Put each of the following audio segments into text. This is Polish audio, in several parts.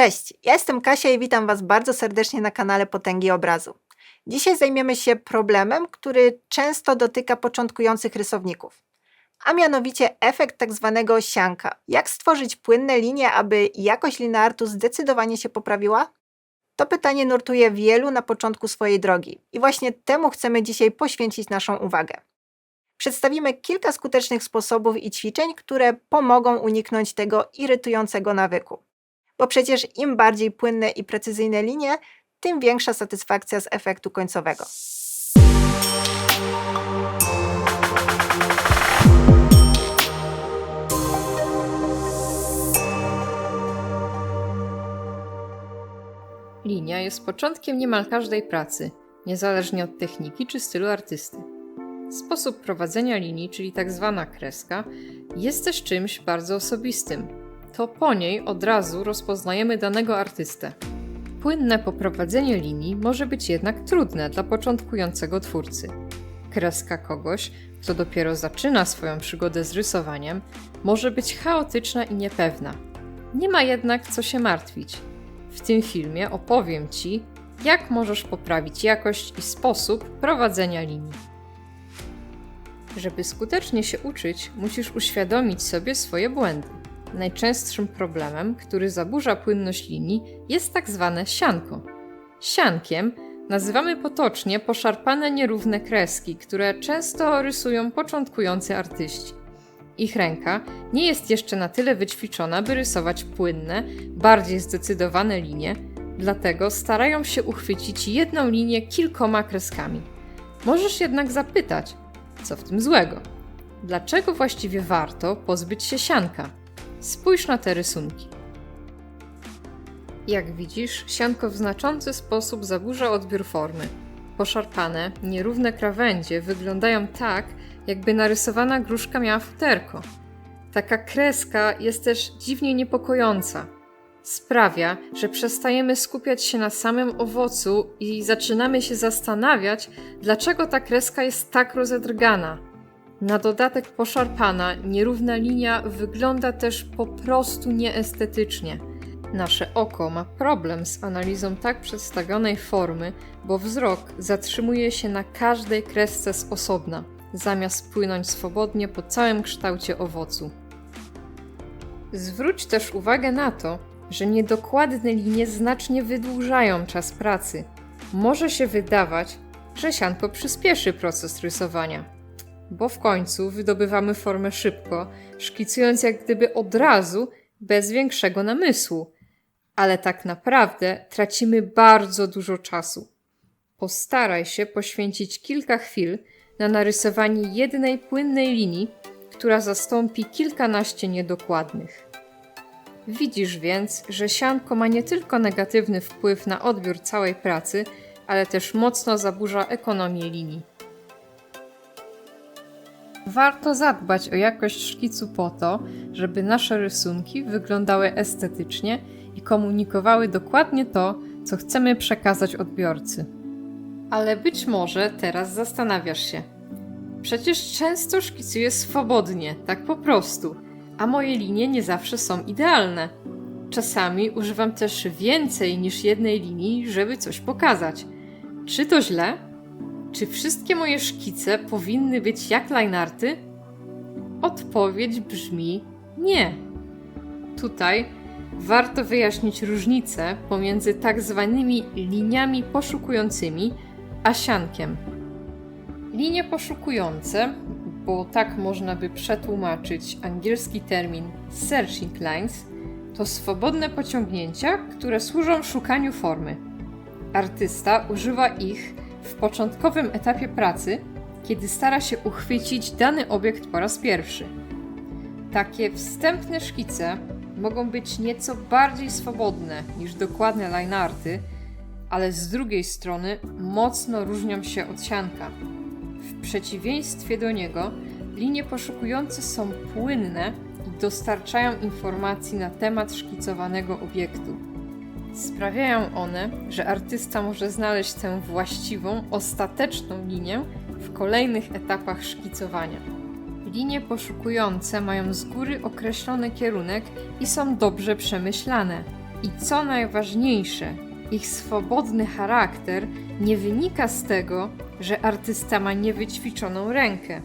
Cześć, ja jestem Kasia i witam Was bardzo serdecznie na kanale Potęgi Obrazu. Dzisiaj zajmiemy się problemem, który często dotyka początkujących rysowników, a mianowicie efekt tak zwanego sianka. Jak stworzyć płynne linie, aby jakość lineartu zdecydowanie się poprawiła? To pytanie nurtuje wielu na początku swojej drogi i właśnie temu chcemy dzisiaj poświęcić naszą uwagę. Przedstawimy kilka skutecznych sposobów i ćwiczeń, które pomogą uniknąć tego irytującego nawyku bo przecież im bardziej płynne i precyzyjne linie, tym większa satysfakcja z efektu końcowego. Linia jest początkiem niemal każdej pracy, niezależnie od techniki czy stylu artysty. Sposób prowadzenia linii, czyli tak zwana kreska, jest też czymś bardzo osobistym, to po niej od razu rozpoznajemy danego artystę. Płynne poprowadzenie linii może być jednak trudne dla początkującego twórcy. Kreska kogoś, kto dopiero zaczyna swoją przygodę z rysowaniem, może być chaotyczna i niepewna. Nie ma jednak co się martwić. W tym filmie opowiem Ci, jak możesz poprawić jakość i sposób prowadzenia linii. Żeby skutecznie się uczyć, musisz uświadomić sobie swoje błędy. Najczęstszym problemem, który zaburza płynność linii, jest tak zwane sianko. Siankiem nazywamy potocznie poszarpane nierówne kreski, które często rysują początkujący artyści. Ich ręka nie jest jeszcze na tyle wyćwiczona, by rysować płynne, bardziej zdecydowane linie, dlatego starają się uchwycić jedną linię kilkoma kreskami. Możesz jednak zapytać, co w tym złego? Dlaczego właściwie warto pozbyć się sianka? Spójrz na te rysunki. Jak widzisz, sianko w znaczący sposób zaburza odbiór formy. Poszarpane, nierówne krawędzie wyglądają tak, jakby narysowana gruszka miała futerko. Taka kreska jest też dziwnie niepokojąca. Sprawia, że przestajemy skupiać się na samym owocu i zaczynamy się zastanawiać, dlaczego ta kreska jest tak rozedrgana. Na dodatek poszarpana, nierówna linia wygląda też po prostu nieestetycznie. Nasze oko ma problem z analizą tak przedstawionej formy, bo wzrok zatrzymuje się na każdej kresce z osobna, zamiast płynąć swobodnie po całym kształcie owocu. Zwróć też uwagę na to, że niedokładne linie znacznie wydłużają czas pracy. Może się wydawać, że sianko przyspieszy proces rysowania bo w końcu wydobywamy formę szybko, szkicując jak gdyby od razu, bez większego namysłu. Ale tak naprawdę tracimy bardzo dużo czasu. Postaraj się poświęcić kilka chwil na narysowanie jednej płynnej linii, która zastąpi kilkanaście niedokładnych. Widzisz więc, że sianko ma nie tylko negatywny wpływ na odbiór całej pracy, ale też mocno zaburza ekonomię linii. Warto zadbać o jakość szkicu po to, żeby nasze rysunki wyglądały estetycznie i komunikowały dokładnie to, co chcemy przekazać odbiorcy. Ale być może teraz zastanawiasz się. Przecież często szkicuję swobodnie, tak po prostu, a moje linie nie zawsze są idealne. Czasami używam też więcej niż jednej linii, żeby coś pokazać. Czy to źle? Czy wszystkie moje szkice powinny być jak linearty? Odpowiedź brzmi nie. Tutaj warto wyjaśnić różnicę pomiędzy tak zwanymi liniami poszukującymi a siankiem. Linie poszukujące, bo tak można by przetłumaczyć angielski termin searching lines, to swobodne pociągnięcia, które służą szukaniu formy. Artysta używa ich w początkowym etapie pracy, kiedy stara się uchwycić dany obiekt po raz pierwszy. Takie wstępne szkice mogą być nieco bardziej swobodne niż dokładne linearty, ale z drugiej strony mocno różnią się od sianka. W przeciwieństwie do niego, linie poszukujące są płynne i dostarczają informacji na temat szkicowanego obiektu. Sprawiają one, że artysta może znaleźć tę właściwą, ostateczną linię w kolejnych etapach szkicowania. Linie poszukujące mają z góry określony kierunek i są dobrze przemyślane. I co najważniejsze, ich swobodny charakter nie wynika z tego, że artysta ma niewyćwiczoną rękę.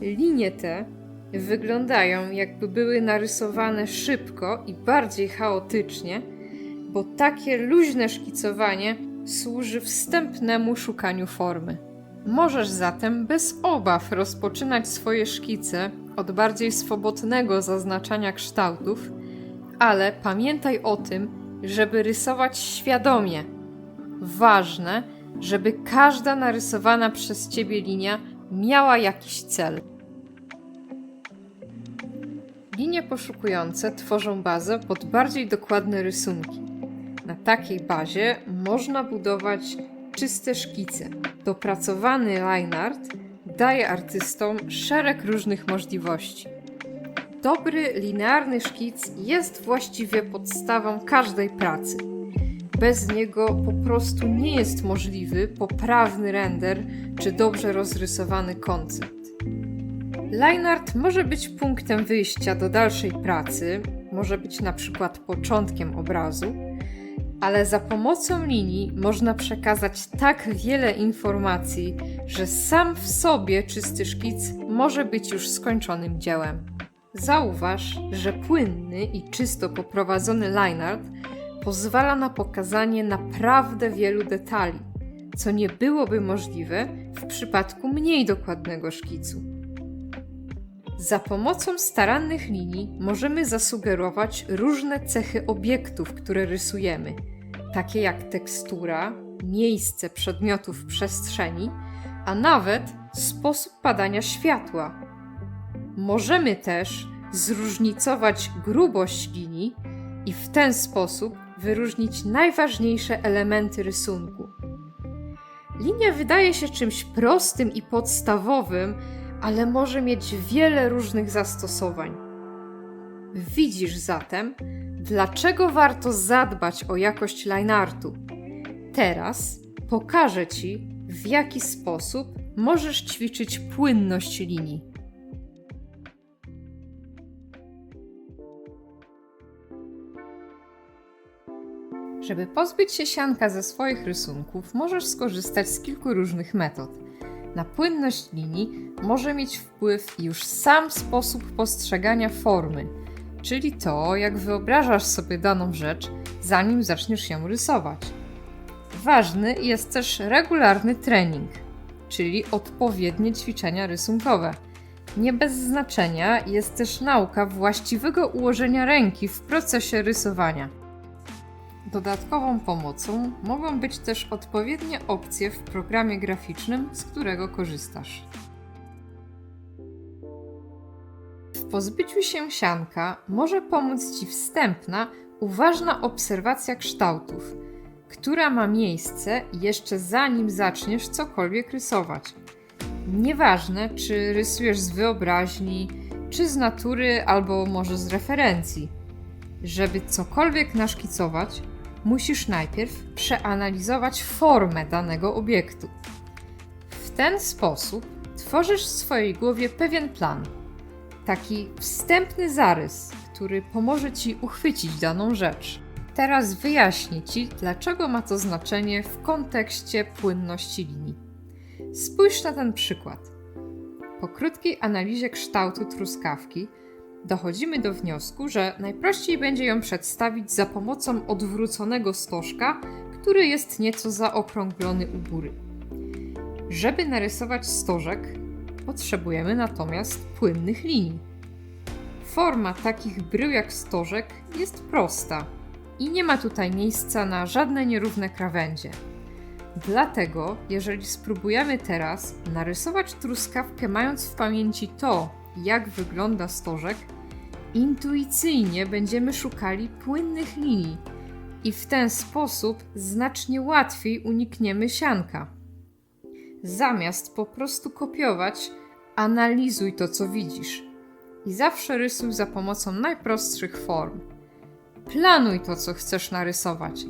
Linie te wyglądają jakby były narysowane szybko i bardziej chaotycznie, bo takie luźne szkicowanie służy wstępnemu szukaniu formy. Możesz zatem bez obaw rozpoczynać swoje szkice od bardziej swobodnego zaznaczania kształtów, ale pamiętaj o tym, żeby rysować świadomie. Ważne, żeby każda narysowana przez ciebie linia miała jakiś cel. Linie poszukujące tworzą bazę pod bardziej dokładne rysunki. Na takiej bazie można budować czyste szkice. Dopracowany line art daje artystom szereg różnych możliwości. Dobry, linearny szkic jest właściwie podstawą każdej pracy. Bez niego po prostu nie jest możliwy poprawny render czy dobrze rozrysowany koncept. Line art może być punktem wyjścia do dalszej pracy, może być na przykład początkiem obrazu, ale za pomocą linii można przekazać tak wiele informacji, że sam w sobie czysty szkic może być już skończonym dziełem. Zauważ, że płynny i czysto poprowadzony line art pozwala na pokazanie naprawdę wielu detali, co nie byłoby możliwe w przypadku mniej dokładnego szkicu. Za pomocą starannych linii możemy zasugerować różne cechy obiektów, które rysujemy, takie jak tekstura, miejsce przedmiotów w przestrzeni, a nawet sposób padania światła. Możemy też zróżnicować grubość linii i w ten sposób wyróżnić najważniejsze elementy rysunku. Linia wydaje się czymś prostym i podstawowym, ale może mieć wiele różnych zastosowań. Widzisz zatem, dlaczego warto zadbać o jakość lineartu. Teraz pokażę Ci, w jaki sposób możesz ćwiczyć płynność linii. Żeby pozbyć się sianka ze swoich rysunków, możesz skorzystać z kilku różnych metod. Na płynność linii może mieć wpływ już sam sposób postrzegania formy, czyli to, jak wyobrażasz sobie daną rzecz, zanim zaczniesz ją rysować. Ważny jest też regularny trening, czyli odpowiednie ćwiczenia rysunkowe. Nie bez znaczenia jest też nauka właściwego ułożenia ręki w procesie rysowania. Dodatkową pomocą mogą być też odpowiednie opcje w programie graficznym, z którego korzystasz. W pozbyciu się sianka może pomóc Ci wstępna, uważna obserwacja kształtów, która ma miejsce jeszcze zanim zaczniesz cokolwiek rysować. Nieważne, czy rysujesz z wyobraźni, czy z natury, albo może z referencji. Żeby cokolwiek naszkicować, musisz najpierw przeanalizować formę danego obiektu. W ten sposób tworzysz w swojej głowie pewien plan, taki wstępny zarys, który pomoże ci uchwycić daną rzecz. Teraz wyjaśnię ci, dlaczego ma to znaczenie w kontekście płynności linii. Spójrz na ten przykład. Po krótkiej analizie kształtu truskawki dochodzimy do wniosku, że najprościej będzie ją przedstawić za pomocą odwróconego stożka, który jest nieco zaokrąglony u góry. Żeby narysować stożek, potrzebujemy natomiast płynnych linii. Forma takich brył jak stożek jest prosta i nie ma tutaj miejsca na żadne nierówne krawędzie. Dlatego, jeżeli spróbujemy teraz narysować truskawkę, mając w pamięci to, jak wygląda stożek, intuicyjnie będziemy szukali płynnych linii i w ten sposób znacznie łatwiej unikniemy sianka. Zamiast po prostu kopiować, analizuj to, co widzisz i zawsze rysuj za pomocą najprostszych form. Planuj to, co chcesz narysować.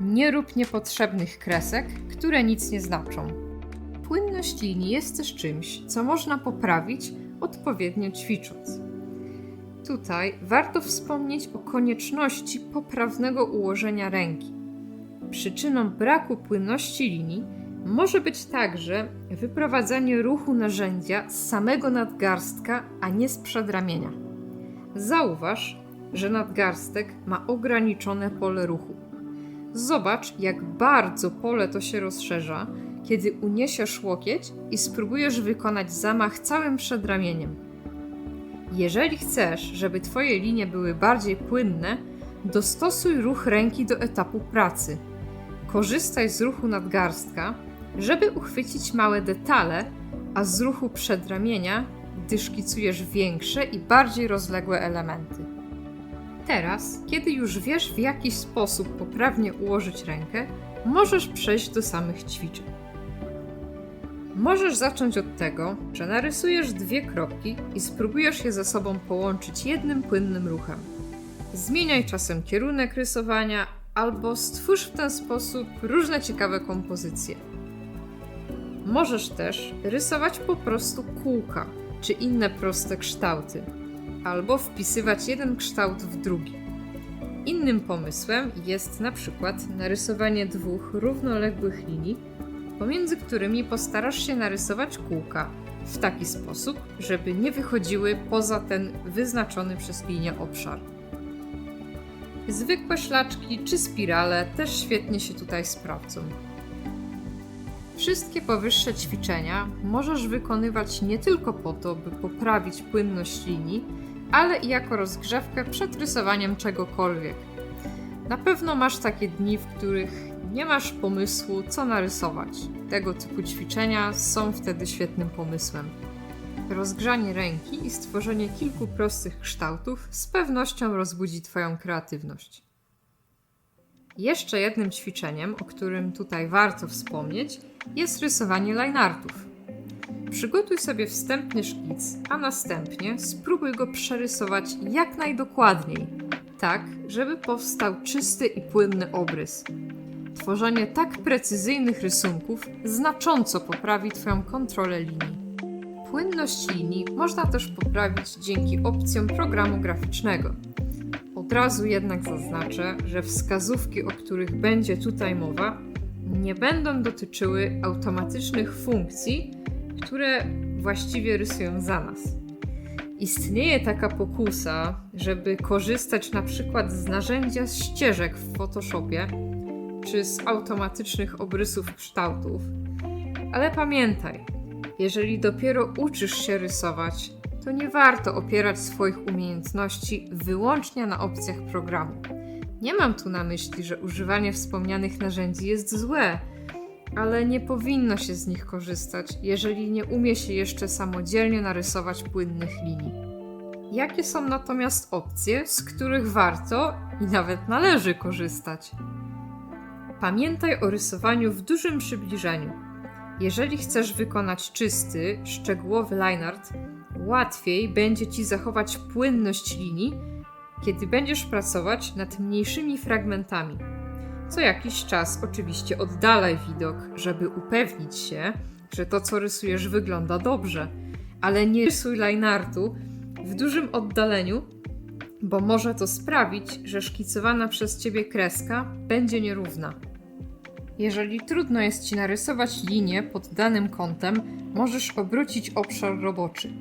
Nie rób niepotrzebnych kresek, które nic nie znaczą. Płynność linii jest też czymś, co można poprawić odpowiednio ćwicząc. Tutaj warto wspomnieć o konieczności poprawnego ułożenia ręki. Przyczyną braku płynności linii może być także wyprowadzanie ruchu narzędzia z samego nadgarstka, a nie z przedramienia. Zauważ, że nadgarstek ma ograniczone pole ruchu. Zobacz, jak bardzo pole to się rozszerza, kiedy uniesiesz łokieć i spróbujesz wykonać zamach całym przedramieniem. Jeżeli chcesz, żeby Twoje linie były bardziej płynne, dostosuj ruch ręki do etapu pracy. Korzystaj z ruchu nadgarstka, żeby uchwycić małe detale, a z ruchu przedramienia, gdy szkicujesz większe i bardziej rozległe elementy. Teraz, kiedy już wiesz w jaki sposób poprawnie ułożyć rękę, możesz przejść do samych ćwiczeń. Możesz zacząć od tego, że narysujesz dwie kropki i spróbujesz je ze sobą połączyć jednym płynnym ruchem. Zmieniaj czasem kierunek rysowania albo stwórz w ten sposób różne ciekawe kompozycje. Możesz też rysować po prostu kółka czy inne proste kształty, albo wpisywać jeden kształt w drugi. Innym pomysłem jest na przykład narysowanie dwóch równoległych linii, pomiędzy którymi postarasz się narysować kółka w taki sposób, żeby nie wychodziły poza ten wyznaczony przez linię obszar. Zwykłe szlaczki czy spirale też świetnie się tutaj sprawdzą. Wszystkie powyższe ćwiczenia możesz wykonywać nie tylko po to, by poprawić płynność linii, ale i jako rozgrzewkę przed rysowaniem czegokolwiek. Na pewno masz takie dni, w których nie masz pomysłu, co narysować. Tego typu ćwiczenia są wtedy świetnym pomysłem. Rozgrzanie ręki i stworzenie kilku prostych kształtów z pewnością rozbudzi Twoją kreatywność. Jeszcze jednym ćwiczeniem, o którym tutaj warto wspomnieć, jest rysowanie lineartów. Przygotuj sobie wstępny szkic, a następnie spróbuj go przerysować jak najdokładniej, tak, żeby powstał czysty i płynny obrys. Tworzenie tak precyzyjnych rysunków znacząco poprawi Twoją kontrolę linii. Płynność linii można też poprawić dzięki opcjom programu graficznego. Od razu jednak zaznaczę, że wskazówki, o których będzie tutaj mowa, nie będą dotyczyły automatycznych funkcji, które właściwie rysują za nas. Istnieje taka pokusa, żeby korzystać na przykład z narzędzia ścieżek w Photoshopie czy z automatycznych obrysów kształtów. Ale pamiętaj, jeżeli dopiero uczysz się rysować, to nie warto opierać swoich umiejętności wyłącznie na opcjach programu. Nie mam tu na myśli, że używanie wspomnianych narzędzi jest złe, ale nie powinno się z nich korzystać, jeżeli nie umie się jeszcze samodzielnie narysować płynnych linii. Jakie są natomiast opcje, z których warto i nawet należy korzystać? Pamiętaj o rysowaniu w dużym przybliżeniu. Jeżeli chcesz wykonać czysty, szczegółowy line art, łatwiej będzie ci zachować płynność linii, kiedy będziesz pracować nad mniejszymi fragmentami. Co jakiś czas oczywiście oddalaj widok, żeby upewnić się, że to co rysujesz wygląda dobrze, ale nie rysuj line artu w dużym oddaleniu, bo może to sprawić, że szkicowana przez ciebie kreska będzie nierówna. Jeżeli trudno jest ci narysować linię pod danym kątem, możesz obrócić obszar roboczy.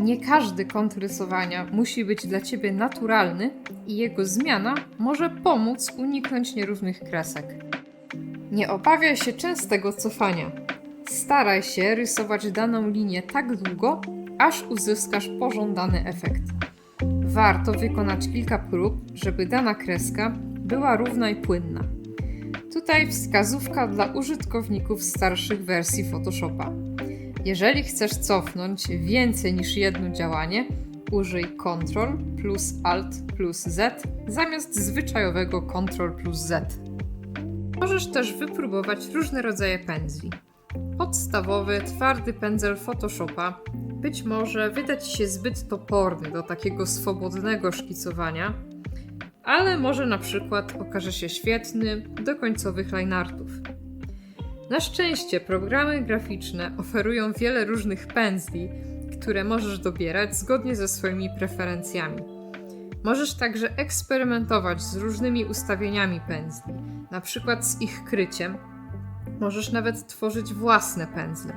Nie każdy kąt rysowania musi być dla ciebie naturalny i jego zmiana może pomóc uniknąć nierównych kresek. Nie obawiaj się częstego cofania. Staraj się rysować daną linię tak długo, aż uzyskasz pożądany efekt. Warto wykonać kilka prób, żeby dana kreska była równa i płynna. Tutaj wskazówka dla użytkowników starszych wersji Photoshopa. Jeżeli chcesz cofnąć więcej niż jedno działanie, użyj Ctrl plus Alt plus Z zamiast zwyczajowego Ctrl plus Z. Możesz też wypróbować różne rodzaje pędzli. Podstawowy, twardy pędzel Photoshopa być może wyda Ci się zbyt toporny do takiego swobodnego szkicowania, ale może na przykład okaże się świetny do końcowych lineartów. Na szczęście programy graficzne oferują wiele różnych pędzli, które możesz dobierać zgodnie ze swoimi preferencjami. Możesz także eksperymentować z różnymi ustawieniami pędzli, na przykład z ich kryciem. Możesz nawet tworzyć własne pędzle.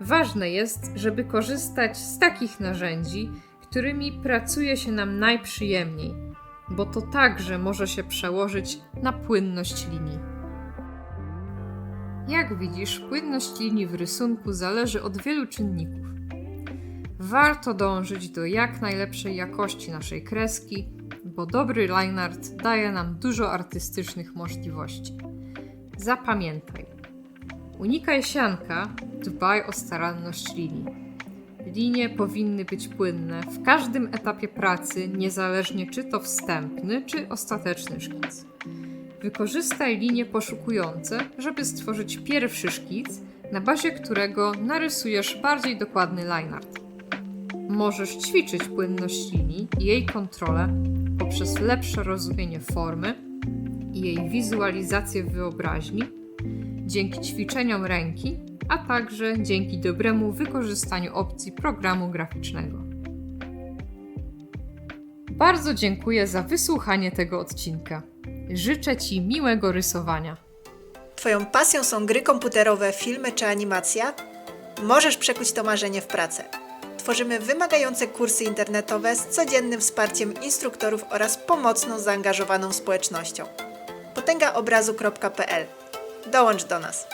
Ważne jest, żeby korzystać z takich narzędzi, którymi pracuje się nam najprzyjemniej, bo to także może się przełożyć na płynność linii. Jak widzisz, płynność linii w rysunku zależy od wielu czynników. Warto dążyć do jak najlepszej jakości naszej kreski, bo dobry line art daje nam dużo artystycznych możliwości. Zapamiętaj. Unikaj sianka, dbaj o staranność linii. Linie powinny być płynne w każdym etapie pracy, niezależnie czy to wstępny, czy ostateczny szkic. Wykorzystaj linie poszukujące, żeby stworzyć pierwszy szkic, na bazie którego narysujesz bardziej dokładny line art. Możesz ćwiczyć płynność linii i jej kontrolę poprzez lepsze rozumienie formy i jej wizualizację wyobraźni, dzięki ćwiczeniom ręki, a także dzięki dobremu wykorzystaniu opcji programu graficznego. Bardzo dziękuję za wysłuchanie tego odcinka. Życzę Ci miłego rysowania. Twoją pasją są gry komputerowe, filmy czy animacja? Możesz przekuć to marzenie w pracę. Tworzymy wymagające kursy internetowe z codziennym wsparciem instruktorów oraz pomocną, zaangażowaną społecznością. potęgaobrazu.pl Dołącz do nas!